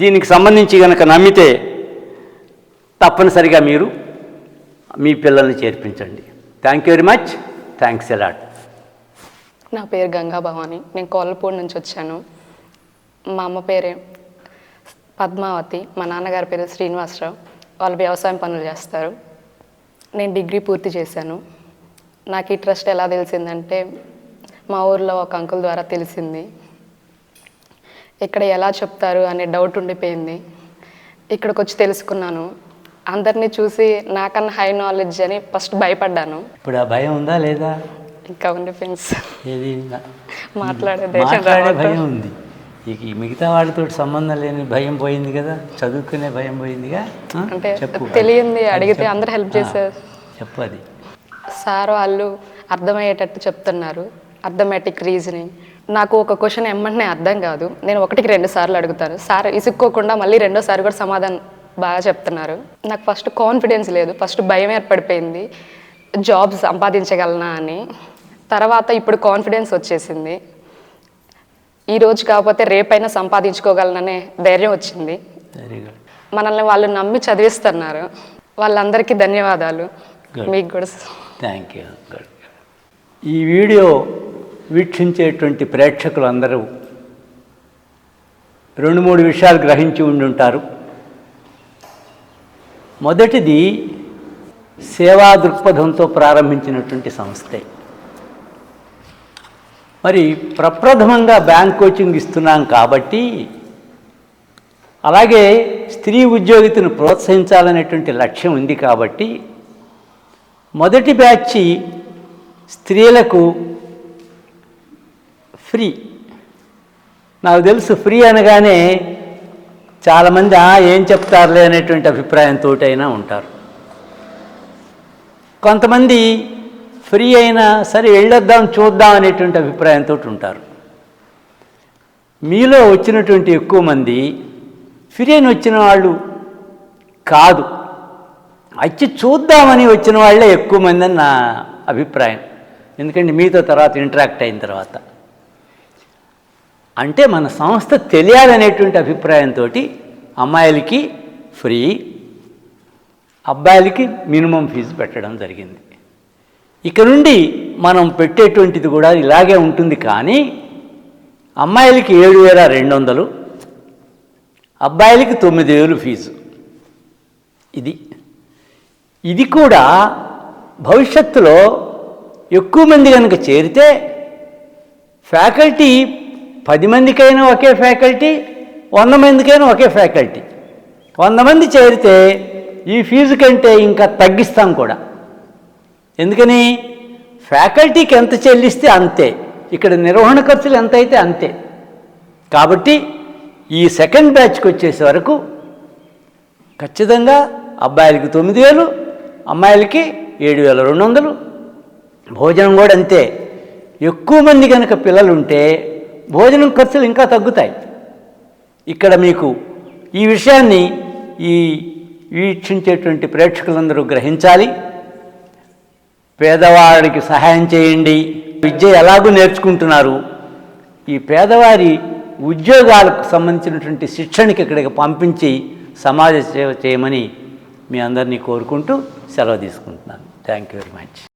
దీనికి సంబంధించి కనుక నమ్మితే తప్పనిసరిగా మీరు మీ పిల్లల్ని చేర్పించండి. Thank you very much thanks a lot నా పేరు గంగా భవాని. నేను కోల్పూడి నుంచి వచ్చాను. మా అమ్మ పేరే పద్మావతి. మా నాన్నగారి పేరు శ్రీనివాసరావు. వాళ్ళు వ్యవసాయం పనులు చేస్తారు. నేను డిగ్రీ పూర్తి చేశాను. నాకు ఈ ట్రస్ట్ ఎలా తెలిసిందంటే మా ఊర్లో ఒక అంకుల్ ద్వారా తెలిసింది. ఇక్కడ ఎలా చెప్తారు అనే డౌట్ ఉండిపోయింది. ఇక్కడికి వచ్చి తెలుసుకున్నాను. అందరినీ చూసి నాకన్నా హై నాలెడ్జ్ అని ఫస్ట్ భయపడ్డాను. ఇప్పుడు ఆ భయం ఉందా లేదా? ఇంకా ఉండిపోయింది సార్. ఏది? మాట్లాడే. భయం ఉంది. ఇక మిగతా వాళ్ళతో సంబంధం లేని భయం పోయింది కదా? చదువుకునే భయం పోయిందిగా? అంటే తెలియంది అడిగితే. అందరు హెల్ప్ చేశారు. చెప్పు అది. సార్ వాళ్ళు అర్థమయ్యేటట్టు చెప్తున్నారు. Arithmetic reasoning. నాకు ఒక క్వశ్చన్ ఎమ్మంటే అర్థం కాదు. నేను ఒకటికి రెండు సార్లు అడుగుతాను. సార్ ఇసుక్కోకుండా మళ్ళీ రెండోసారి కూడా సమాధానం బాగా చెప్తున్నారు. నాకు ఫస్ట్ కాన్ఫిడెన్స్ లేదు. ఫస్ట్ భయం ఏర్పడిపోయింది. జాబ్ సంపాదించగలనా అని. తర్వాత ఇప్పుడు కాన్ఫిడెన్స్ వచ్చేసింది. ఈ రోజు కాకపోతే రేపైనా సంపాదించుకోగలననే ధైర్యం వచ్చింది. మనల్ని వాళ్ళు నమ్మి చదివిస్తున్నారు. వాళ్ళందరికీ ధన్యవాదాలు. మీకు కూడా థ్యాంక్ యూ ఈ వీడియో వీక్షించేటువంటి ప్రేక్షకులందరూ రెండు మూడు విషయాలు గ్రహించి ఉండి ఉంటారు మొదటిది సేవా దృక్పథంతో ప్రారంభించినటువంటి సంస్థే. మరి ప్రప్రథమంగా బ్యాంక్ కోచింగ్ ఇస్తున్నాం కాబట్టి అలాగే స్త్రీ ఉద్యోగితను ప్రోత్సహించాలనేటువంటి లక్ష్యం ఉంది కాబట్టి మొదటి బ్యాచ్ స్త్రీలకు ఫ్రీ. నాకు తెలుసు ఫ్రీ అనగానే చాలామంది "ఆ, ఏం చెప్తారులే అనేటువంటి అభిప్రాయంతో అయినా ఉంటారు. కొంతమంది ఫ్రీ అయినా సరే వెళ్ళొద్దాం చూద్దాం అనేటువంటి అభిప్రాయంతో ఉంటారు. మీలో వచ్చినటువంటి ఎక్కువ మంది ఫ్రీ అని వచ్చిన వాళ్ళు కాదు. వచ్చి చూద్దామని వచ్చిన వాళ్ళే ఎక్కువ మంది అని నా అభిప్రాయం. ఎందుకంటే మీతో తర్వాత ఇంటరాక్ట్ అయిన తర్వాత. అంటే మన సంస్థ తెలియాలనేటువంటి అభిప్రాయంతో అమ్మాయిలకి ఫ్రీ అబ్బాయిలకి మినిమం ఫీజు పెట్టడం జరిగింది. ఇక నుండి మనం పెట్టేటువంటిది కూడా ఇలాగే ఉంటుంది కానీ అమ్మాయిలకి ఏడు వేల రెండు వందలు అబ్బాయిలకి తొమ్మిది వేలు ఫీజు. ఇది ఇది కూడా భవిష్యత్తులో ఎక్కువ మంది కనుక చేరితే ఫ్యాకల్టీ పది మందికైనా ఒకే ఫ్యాకల్టీ వంద మందికైనా ఒకే ఫ్యాకల్టీ. వంద మంది చేరితే ఈ ఫీజు కంటే ఇంకా తగ్గిస్తాం కూడా. ఎందుకని? ఫ్యాకల్టీకి ఎంత చెల్లిస్తే అంతే. ఇక్కడ నిర్వహణ ఖర్చులు ఎంత అయితే అంతే. కాబట్టి ఈ సెకండ్ బ్యాచ్కి వచ్చేసే వరకు ఖచ్చితంగా అబ్బాయిలకి తొమ్మిది వేలు అమ్మాయిలకి ఏడు వేల రెండు వందలు. భోజనం కూడా అంతే. ఎక్కువ మంది కనుక పిల్లలు ఉంటే భోజనం ఖర్చులు ఇంకా తగ్గుతాయి. ఇక్కడ మీకు ఈ విషయాన్ని ఈ వీక్షించేటువంటి ప్రేక్షకులందరూ గ్రహించాలి. పేదవాడికి సహాయం చేయండి. విద్య ఎలాగూ నేర్చుకుంటున్నారు. ఈ పేదవారి ఉద్యోగాలకు సంబంధించినటువంటి శిక్షణకి ఇక్కడికి పంపించి సమాజ సేవ చేయమని మీ అందరినీ కోరుకుంటూ సెలవు తీసుకుంటున్నాను. Thank you very much